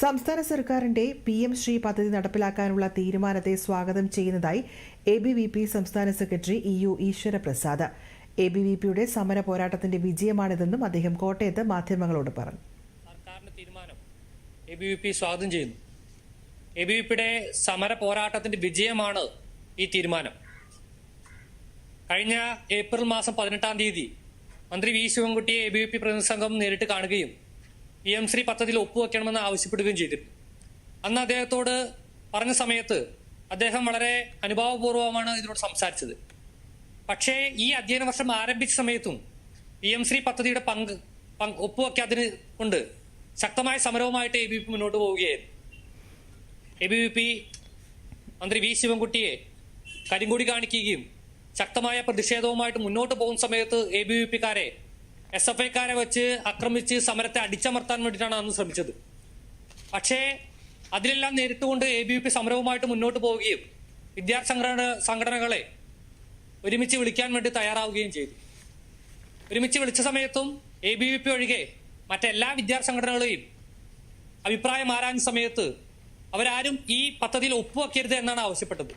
സംസ്ഥാന സർക്കാരിന്റെ P M Shri പദ്ധതി നടപ്പിലാക്കാനുള്ള തീരുമാനത്തെ സ്വാഗതം ചെയ്യുന്നതായി എ ബി വി പി സംസ്ഥാന secretary E U Eswaraprasad. A B V പിയുടെ സമര പോരാട്ടത്തിന്റെ വിജയമാണിതെന്നും അദ്ദേഹം കോട്ടയത്ത് മാധ്യമങ്ങളോട് പറഞ്ഞു. സർക്കാരിന്റെ തീരുമാനം സ്വാഗതം ചെയ്യുന്നു. എ ബി വി പിയുടെ സമര പോരാട്ടത്തിന്റെ വിജയമാണ് ഈ തീരുമാനം. കഴിഞ്ഞ ഏപ്രിൽ മാസം പതിനെട്ടാം തീയതി മന്ത്രി വി ശിവൻകുട്ടിയെ എ ബി വി പി പ്രതിനിധി സംഘം നേരിട്ട് കാണുകയും പി എം ശ്രീ പദ്ധതിയിൽ ഒപ്പുവെക്കണമെന്ന് ആവശ്യപ്പെടുകയും ചെയ്തിരുന്നു. അന്ന് അദ്ദേഹത്തോട് പറഞ്ഞ സമയത്ത് അദ്ദേഹം വളരെ അനുഭാവപൂർവമാണ് ഇതിനോട് സംസാരിച്ചത്. പക്ഷേ ഈ അധ്യയന വർഷം ആരംഭിച്ച സമയത്തും പി എം ശ്രീ പദ്ധതിയുടെ പങ്ക് പങ്ക് ഒപ്പുവെക്കാതിന് കൊണ്ട് ശക്തമായ സമരവുമായിട്ട് എ ബി പി മുന്നോട്ട് പോവുകയായിരുന്നു. എ ബി വി പി മന്ത്രി വി ശിവൻകുട്ടിയെ കരിങ്കൊടി കാണിക്കുകയും ശക്തമായ പ്രതിഷേധവുമായിട്ട് മുന്നോട്ട് പോകുന്ന സമയത്ത് എ ബി വി പിക്കാരെ എസ് എഫ് ഐക്കാരെ വെച്ച് ആക്രമിച്ച് സമരത്തെ അടിച്ചമർത്താൻ വേണ്ടിയിട്ടാണ് അന്ന് ശ്രമിച്ചത്. പക്ഷേ അതിലെല്ലാം നേരിട്ടുകൊണ്ട് എ ബി വി പി സമരവുമായിട്ട് മുന്നോട്ട് പോവുകയും വിദ്യാർത്ഥി സംഘടന സംഘടനകളെ ഒരുമിച്ച് വിളിക്കാൻ വേണ്ടി തയ്യാറാവുകയും ചെയ്തു. ഒരുമിച്ച് വിളിച്ച സമയത്തും എ ബി വി പി ഒഴികെ മറ്റെല്ലാ വിദ്യാർത്ഥി സംഘടനകളെയും അഭിപ്രായം മാറാൻ സമയത്ത് അവരാരും ഈ പദ്ധതിയിൽ ഒപ്പുവെക്കരുത് എന്നാണ് ആവശ്യപ്പെട്ടത്.